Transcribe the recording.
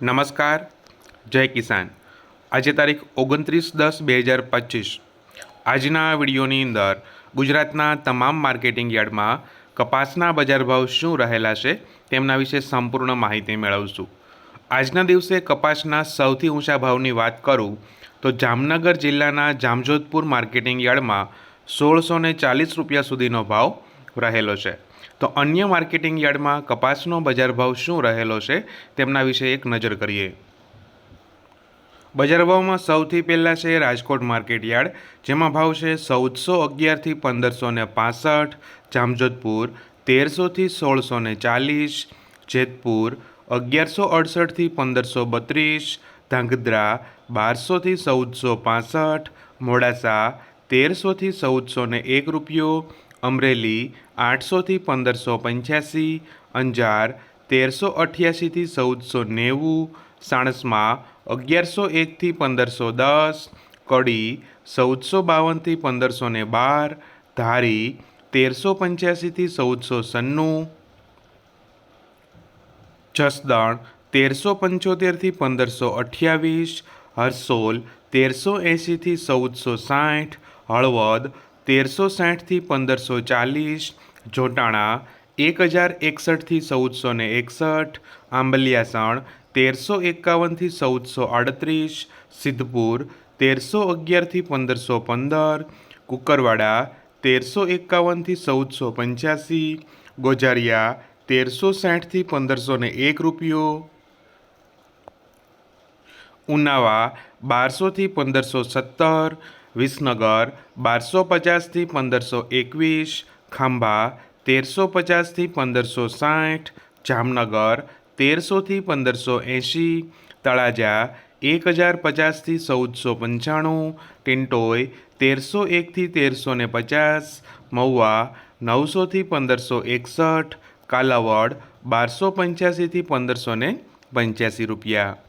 નમસ્કાર, જય કિસાન. આજે તારીખ ઓગણત્રીસ દસ બે હજાર પચીસ. આજના વિડીયોની અંદર ગુજરાતના તમામ માર્કેટિંગ યાર્ડમાં કપાસના બજાર ભાવ શું રહેલા છે તેમના વિશે સંપૂર્ણ માહિતી મેળવશું. આજના દિવસે કપાસના સૌથી ઊંચા ભાવની વાત કરું તો જામનગર જિલ્લાના જામજોધપુર માર્કેટિંગ યાર્ડમાં સોળસો ચાલીસ રૂપિયા સુધીનો ભાવ રહેલો છે. તો અન્ય માર્કેટિંગ યાર્ડમાં કપાસનો બજાર ભાવ શું રહેલો છે તેમના વિશે એક નજર કરીએ. બજાર ભાવમાં સૌથી પહેલાં છે રાજકોટ માર્કેટ યાર્ડ, જેમાં ભાવ છે ચૌદસો અગિયારથી પંદરસો ને પાસઠ, જામજોધપુર તેરસોથી સોળસો ને ચાલીસ, જેતપુર અગિયારસો અડસઠથી પંદરસો બત્રીસ, ધાંગધ્રા બારસોથી ચૌદસો પાસઠ, મોડાસા તેરસોથી ચૌદસો ને એક રૂપિયો અમરેલી આઠસોથી પંદરસો પંચ્યાસી, અંજાર તેરસો અઠ્યાસીથી ચૌદસો નેવું, સાણસમાં અગિયારસો એકથી પંદરસો દસ, કડી ચૌદસો બાવનથી પંદરસો ને બાર, ધારી તેરસો પંચ્યાસીથી ચૌદસો સન્નું જસદણ તેરસો પંચોતેરથી પંદરસો અઠ્યાવીસ, હરસોલ તેરસો એંશીથી ચૌદસો સાઠ, હળવદ તેરસો સાઠથી પંદરસો ચાલીસ, જોટાણા એક હજાર એકસઠથી ચૌદસો ને એકસઠ, આંબલિયાસણ તેરસો એકાવનથી ચૌદસો આડત્રીસ, સિદ્ધપુર તેરસો અગિયારથી પંદરસો પંદર, કુકરવાડા તેરસો એકાવનથી ચૌદસો પંચ્યાસી, ગોજારિયા તેરસો સાઠથી પંદરસો ને એક રૂપિયો. ઉનાવા બારસોથી પંદરસો સત્તર વિસનગર, બારસો પચાસથી પંદરસો એકવીસ, ખાંભા, તેરસો પચાસથી પંદરસો સાઠ, જામનગર તેરસોથી પંદરસો એંશી, તળાજા, એક હજાર પચાસથી ચૌદસો પંચાણું ટિન્ટોય તેરસો એકથી તેરસો ને પચાસ, મહુવા નવસોથી પંદરસો એકસઠ, કાલાવડ, બારસો પંચ્યાસીથી પંદરસો ને પંચ્યાસી રૂપિયા.